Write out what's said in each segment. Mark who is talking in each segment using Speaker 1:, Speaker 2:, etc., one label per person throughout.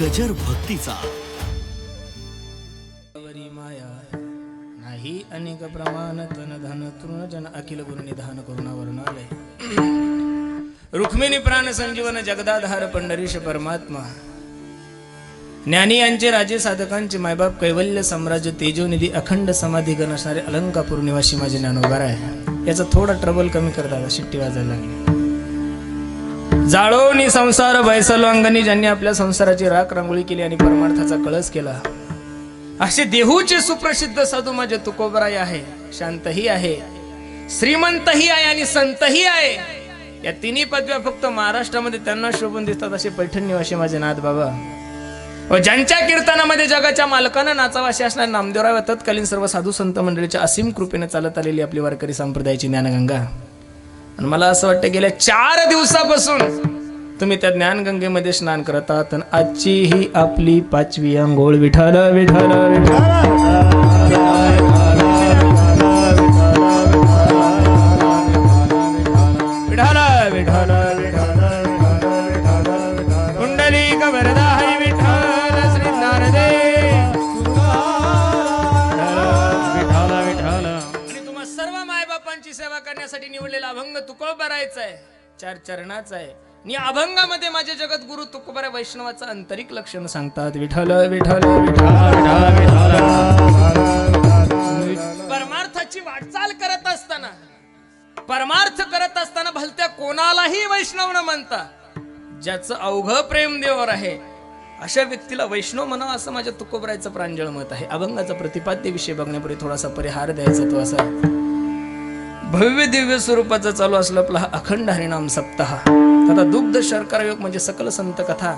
Speaker 1: गजर भक्तीचा.
Speaker 2: वरी माया नाही अनेक प्रमाण तन धन तृण जन अखिल गुरु निधान करुणा वर्णालय. रुक्मिणी प्राण संजीवन जगदाधार पंढरीश परमात्मा. ज्ञानी यांचे राजे साधकांचे मायबाप कैवल्य साम्राज्य तेजोनिधी अखंड समाधी गण असणारे अलंकापूर निवासी माझे ज्ञानोबार आहे. याचा थोडा ट्रबल कमी करतात शिट्टी वाजायला लागली. जाळोनी संसार बैसलो अंगणी ज्यांनी आपल्या संसाराची राख रांगोळी केली आणि परमार्थाचा कळस केला. असे देहूचे सुप्रसिद्ध साधू माझे तुकोबराय आहे शांतही आहे श्रीमंतही आहे आणि संतही आहे. या तिन्ही पदव्या फक्त महाराष्ट्रामध्ये त्यांना शोभून दिसतात असे पैठण निवासी माझे नाथ बाबा. व ज्यांच्या कीर्तनामध्ये जगाच्या मालकानं नाचावा असे असणारे नामदेवराव तत्कालीन सर्व साधू संत मंडळीच्या असीम कृपेने चालत आलेली आपली वारकरी संप्रदायाची ज्ञानगंगा. आणि मला असं वाटतं गेल्या चार दिवसापासून तुम्ही त्या ज्ञानगंगेमध्ये स्नान करत आहात. आणि आजची ही आपली पाचवी आंघोळ विठाल विठाल विठाल विठाल अभंग तुकोबरायचा आहे चार चरणाचा आहे आणि अभंगामध्ये माझे जगत गुरु तुकोबरा वैष्णवाचं आंतरिक लक्षण सांगतात. विठल विठल परमार्थाची वाटचाल करत असताना परमार्थ करत असताना भलत्या कोणालाही वैष्णव न म्हणता ज्याचं अवघ प्रेम देवर आहे अशा व्यक्तीला वैष्णव म्हणा असं माझ्या तुकोबरायचं प्रांजळ मत आहे. अभंगाचा प्रतिपाद्य विषय बघण्यापूर्वी थोडासा परिहार द्यायचा तो असा. भव्य दिव्य स्वरूपाचा चालू असला आपला हा अखंड हरिनाम सप्ताह आता दुग्ध शर्करायोग म्हणजे सकल संत कथा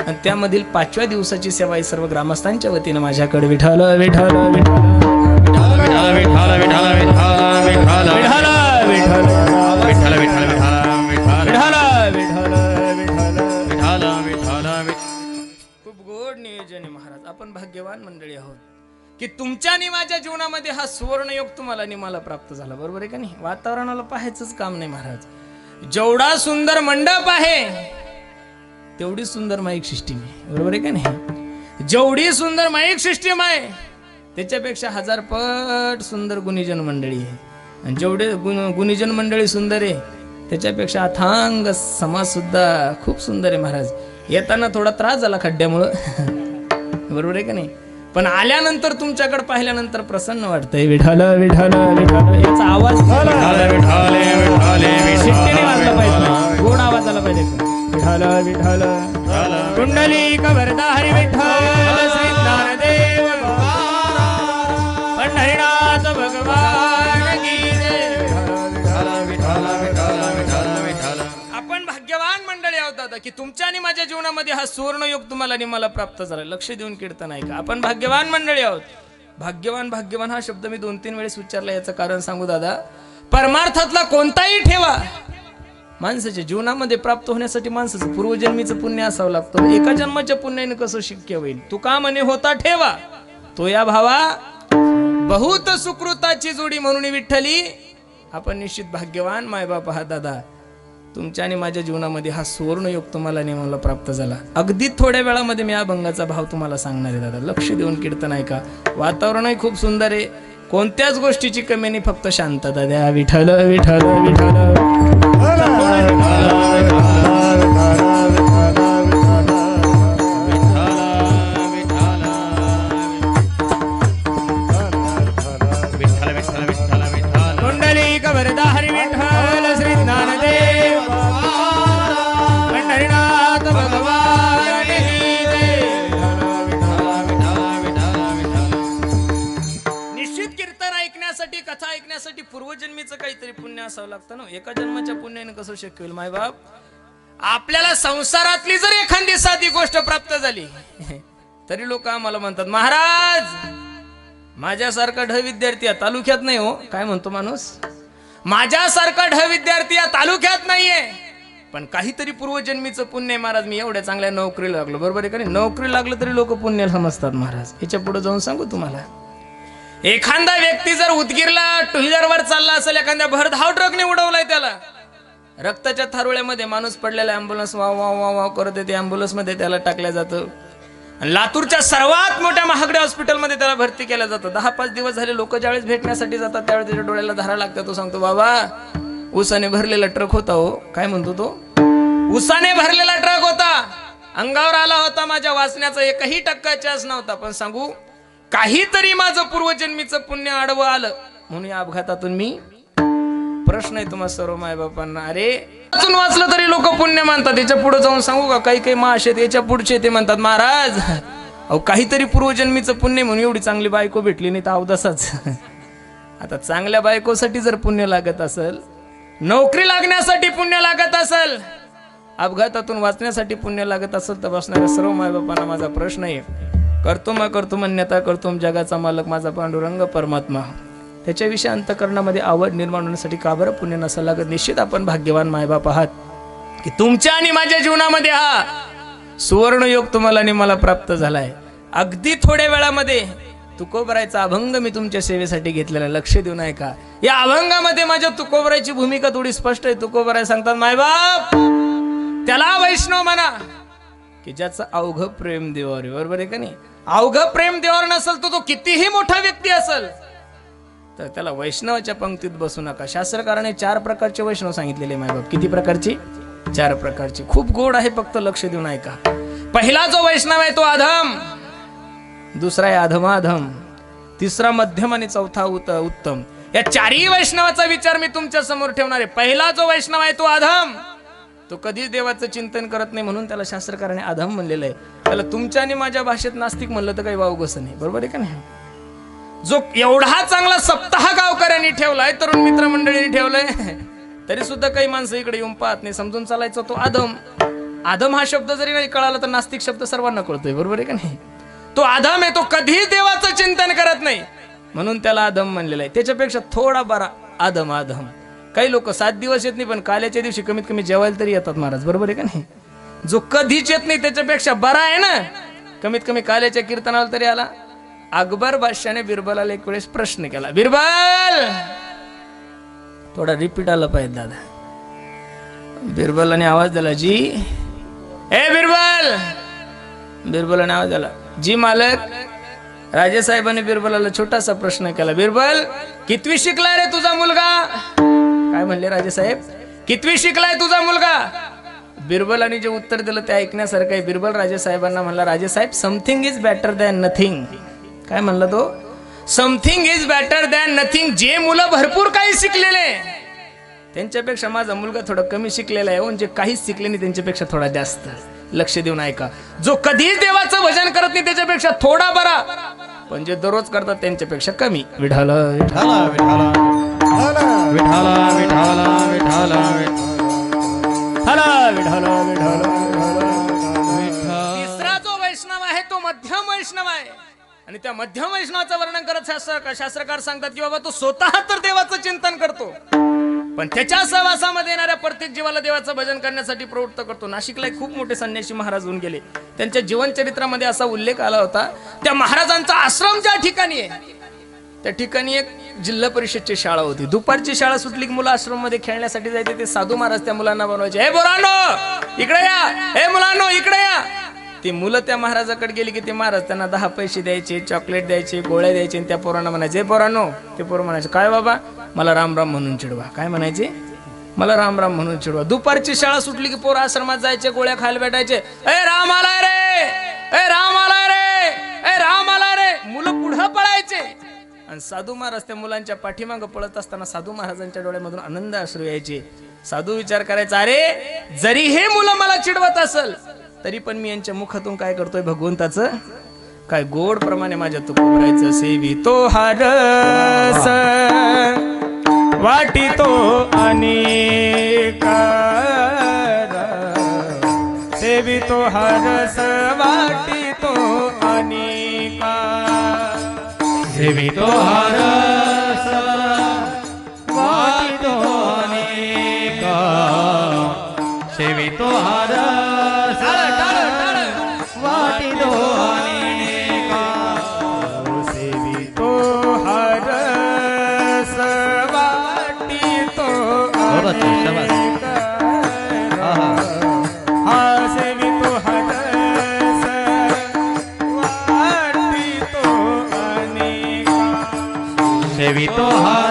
Speaker 2: आणि त्यामधील पाचव्या दिवसाची सेवा ही सर्व ग्रामस्थांच्या वतीनं माझ्याकडे विठाल विठाल खूप गोड नियोजन महाराज आपण भाग्यवान मंडळी आहोत की तुमच्या आणि माझ्या जीवनामध्ये हा सुवर्णयोग तुम्हाला आणि मला प्राप्त झाला. बरोबर आहे का नाही? वातावरणाला पाहायचंच काम नाही महाराज. जेवढा सुंदर मंडप आहे तेवढी सुंदर माईक सिस्टीम आहे. बरोबर आहे का नाही? जेवढी सुंदर माईक सिस्टीम आहे त्याच्यापेक्षा हजार पट सुंदर गुणीजन मंडळी आहे. आणि जेवढे गुण गुणीजन मंडळी सुंदर आहे त्याच्यापेक्षा अथांग समाज सुद्धा खूप सुंदर आहे महाराज. येताना थोडा त्रास झाला खड्ड्यामुळं. बरोबर आहे का नाही? पण आल्यानंतर तुमच्याकडे पाहिल्यानंतर प्रसन्न वाटतंय. विठाल विठाल विठाल याचा आवाज शिट्टीने वाजला पाहिजे. गोड आवाज आला पाहिजे. विठाल विठाल कुंडली कबरदा हरी श्री ज्ञानदेव पंढरीनाथ भगवान. की तुमच्या आणि माझ्या जीवनामध्ये हा सुवर्ण योग तुम्हाला आणि मला प्राप्त झाला. लक्ष देऊन कीर्तन ऐका. का आपण भाग्यवान मंडळी आहोत. भाग्यवान भाग्यवान हा शब्द मी दोन तीन वेळेस उच्चारला याचं कारण सांगू दादा. परमार्थातला कोणताही ठेवा. माणसाच्या जीवनामध्ये प्राप्त होण्यासाठी माणसाचं पूर्वजन्मीचं पुण्य असावं लागतं. एका जन्माच्या पुण्याने कसं शक्य होईल? तू का म्हणे होता ठेवा? तो या भावा बहुत सुकृताची जोडी म्हणून विठ्ठली. आपण निश्चित भाग्यवान मायबाप हा दादा. तुमच्या आणि माझ्या जीवनामध्ये हा सुवर्णयोग तुम्हाला नेमाला प्राप्त झाला. अगदी थोड्या वेळामध्ये मी अभंगाचा भाव तुम्हाला सांगणार आहे दादा. लक्ष देऊन कीर्तन ऐका. वातावरणही खूप सुंदर आहे. कोणत्याच गोष्टीची कमी नाही फक्त शांतता द्या. विठल विठल विठल असावं लागतं ना. एका जन्माच्या पुण्याने कसं शक्य होईल मायबाप आपल्याला संसारातली जर एखादी साधी गोष्ट प्राप्त झाली तरी लोक आम्हाला म्हणतात महाराज माझ्यासारखा ढ विद्यार्थी या तालुक्यात नाही हो. काय म्हणतो माणूस? माझ्यासारखा ढ विद्यार्थी या तालुक्यात नाहीये. पण काहीतरी पूर्वजन्मीचं पुण्य आहे महाराज. मी एवढ्या चांगल्या नोकरी लागलो. बरोबर आहे का नोकरी लागलं तरी लोक पुण्य समजतात महाराज. याच्यापुढे जाऊन सांगू तुम्हाला. एखादा व्यक्ती जर उदगीरला टू व्हीलरवर चालला असेल एखाद्या भरधाव ट्रकने उडवलाय त्याला. रक्ताच्या थारुळ्यामध्ये माणूस पडलेला अँब्युलन्स वा वा वा वा करत येते ambulance मध्ये त्याला टाकल्या जातं. आणि लातूरच्या सर्वात मोठ्या महागड्या हॉस्पिटलमध्ये त्याला भरती केलं जातं. दहा पाच दिवस झाले लोक ज्यावेळेस भेटण्यासाठी जातात त्यावेळेस त्याच्या डोळ्याला धारा लागतात तो सांगतो बाबा उसाने भरलेला ट्रक होता हो. काय म्हणतो तो? उसाने भरलेला ट्रक होता. अंगावर आला होता माझ्या वाचण्याचा एकही टक्का चान्स नव्हता. पण सांगू काहीतरी माझं पूर्वजन्मीचं पुण्य आडवं आलं. म्हणून या अपघातातून मी प्रश्न आहे तुम्हाला सर्व मायबापांना. अरे वाचून वाचलं तरी लोक पुण्य मानतात. याच्यापुढे जाऊन सांगू का? काही काही माश आहेत याच्या पुढचे ते म्हणतात महाराज अहो काहीतरी पूर्वजन्मीचं पुण्य म्हणून एवढी चांगली बायको भेटली नाही तर अवदासाच. आता चांगल्या बायकोसाठी जर पुण्य लागत असेल नोकरी लागण्यासाठी पुण्य लागत असेल अपघातातून वाचण्यासाठी पुण्य लागत असेल तर बसणाऱ्या सर्व मायबापांना माझा प्रश्न आहे. करतो मग करतो अन्यथा करतो जगाचा मालक माझा पांडुरंग परमात्मा. त्याच्याविषयी अंतकरणामध्ये आवड निर्माण होण्यासाठी का बरं पुण्य नसा लागत? निश्चित आपण भाग्यवान मायबाप आहात. की तुमच्या आणि माझ्या जीवनामध्ये हा सुवर्णयोग तुम्हाला आणि मला प्राप्त झालाय. अगदी थोड्या वेळामध्ये तुकोबरायचा अभंग मी तुमच्या सेवेसाठी घेतलेला लक्ष देऊन आहे का या अभंगामध्ये माझ्या तुकोबरायची भूमिका थोडी स्पष्ट आहे. तुकोबराय सांगतात मायबाप त्याला वैष्णव म्हणा. की ज्याचं अवघ प्रेम देवावर बरोबर आहे का नाही? अवघ प्रेम देवावर नसेल तर तो कितीही मोठा व्यक्ती असेल. तर त्याला वैष्णवाच्या पंक्तीत बसू नका. शास्त्रकाराने चार प्रकारचे वैष्णव सांगितलेले मायबाप. किती प्रकारची? चार प्रकारची. खूप गोड आहे फक्त लक्ष देऊन ऐका. पहिला जो वैष्णव आहे तो अधम दुसरा आहे अधमाधम तिसरा मध्यम आणि चौथा उत उत्तम. या चारही वैष्णवाचा विचार मी तुमच्यासमोर ठेवणार आहे. पहिला जो वैष्णव आहे तो अधम तो कधीच देवाचं चिंतन करत नाही म्हणून त्याला शास्त्रकाराने अधम म्हणलेलं आहे. त्याला तुमच्या आणि माझ्या भाषेत नास्तिक म्हणलं तर काही वावगसं नाही. बरोबर आहे का नाही? जो एवढा चांगला सप्ताह गावकऱ्यांनी ठेवलाय तरुण मित्रमंडळींनी ठेवलाय तरी सुद्धा काही माणसं इकडे येऊन पाहत नाही. समजून चालायचा तो आदम. आदम हा शब्द जरी नाही कळाला तर नास्तिक शब्द सर्वांना कळतोय. बरोबर आहे का नाही? तो आदम आहे तो कधीही देवाचं चिंतन करत नाही. म्हणून त्याला आदम म्हणलेला आहे. त्याच्यापेक्षा थोडा बरा आदम आदम. काही लोक सात दिवस येत नाही पण काल्याच्या दिवशी कमीत कमी जेवायला तरी येतात महाराज. बरोबर आहे का नाही? जो कधीच येत नाही त्याच्यापेक्षा बरा आहे ना? कमीत कमी काल्याच्या कीर्तनाला तरी आला. अकबर बादशाने बिरबलाला एक वेळेस प्रश्न केला बिरबल! थोडा रिपीट आला पाहिजे दादा. बिरबलाने आवाज दिला जी. ए बिरबल! बिरबलाने आवाज दिला जी मालक. राजेसाहेबांनी बिरबलाला छोटासा प्रश्न केला बिरबल कितवी शिकलाय रे तुझा मुलगा? काय म्हणले राजेसाहेब कितवी शिकलाय तुझा मुलगा? बिरबलाने जे उत्तर दिलं ते ऐकण्यासारखं आहे. बिरबल राजेसाहेबांना म्हणला राजेसाहेब something is better than nothing काय म्हणला तो? Something is better than nothing जे मुलं भरपूर काही शिकलेले त्यांच्यापेक्षा माझा मुलगा थोडा कमी शिकलेला आहे. म्हणजे काहीच शिकले नाही त्यांच्यापेक्षा थोडा जास्त. लक्ष देऊन ऐका. जो कधीच देवाचं भजन करत नाही त्याच्यापेक्षा थोडा बरा. पण जे दररोज करतात त्यांच्यापेक्षा कमी.
Speaker 3: विठाला विठाला विठाला विठाला विठाला
Speaker 2: विठाला विठाला
Speaker 3: विठाला
Speaker 2: तिसरा जो वैष्णव आहे तो मध्यम वैष्णव आहे. आणि त्या मध्यम वैष्णवाचं वर्णन करत शास्त्र शास्त्रकार सांगतात की बाबा तो स्वतः तर देवाचं चिंतन करतो. पण त्याच्या सहवासामध्ये येणाऱ्या प्रत्येक जीवाला देवाचं भजन करण्यासाठी प्रवृत्त करतो. नाशिकला खूप मोठे संन्यासी महाराज होऊन गेले. त्यांच्या जीवनचरित्रामध्ये असा उल्लेख आला होता त्या महाराजांचा आश्रम ज्या ठिकाणी आहे त्या ठिकाणी एक जिल्हा परिषदची शाळा होती. दुपारची शाळा सुटली की मुलं आश्रममध्ये खेळण्यासाठी जायचे ते साधू महाराज त्या मुलांना बनवायचे. हे मुलांनो इकडे या. हे मुलांनो इकडे या. ती मुलं त्या महाराजाकडे गेली की ते महाराज त्यांना दहा पैसे द्यायचे चॉकलेट द्यायचे गोळ्या द्यायचे आणि त्या पोरांना म्हणायचे पोरांनो ते पोरं म्हणायचे काय बाबा मला राम राम म्हणून चिडवा. काय म्हणायचे? मला राम राम म्हणून चिडवा. दुपारची शाळा सुटली की पोर आश्रमात जायचे गोळ्या खायला भेटायचे. ए राम आलाय रे! ए राम आलाय रे! ए राम आलाय रे! मुलं पुढं पळायचे. आणि साधू महाराज त्या मुलांच्या पाठीमागं पळत असताना साधू महाराजांच्या डोळ्यामधून आनंद असू यायचे. साधू विचार करायचा अरे जरी हे मुलं मला चिडवत असल तरी पण मी यांच्या मुखातून काय करतोय भगवंताचं? काय गोड प्रमाणे माझ्या तुकोबरायचं सेवी तो हारस वाटी तो आणि सेवी तो हरस वाटी
Speaker 3: सेवितो हरस वाटितो अनेका सेवितो हरस वाटितो अनेका
Speaker 2: सेवी तो हरस वाटी तो
Speaker 3: बरोबर, शाबास.
Speaker 2: अनेका.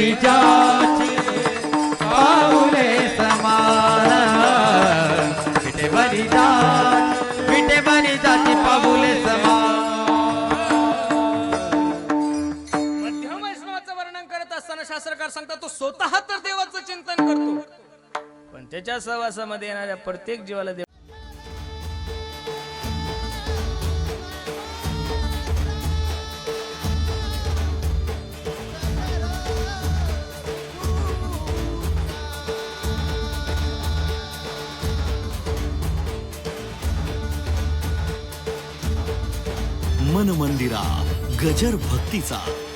Speaker 2: विठेवरी
Speaker 3: जाची पाऊले समान। विठेवरी जाची विठेवरी जाची पाऊले समान।
Speaker 2: मध्यम वैष्णवाचं वर्णन करत असताना शास्त्रकार सांगतात तो स्वतः तर देवाचं चिंतन करतो. पण त्याच्या सहवासामध्ये येणाऱ्या प्रत्येक जीवाला
Speaker 1: मंदिरा गजर भक्तीचा.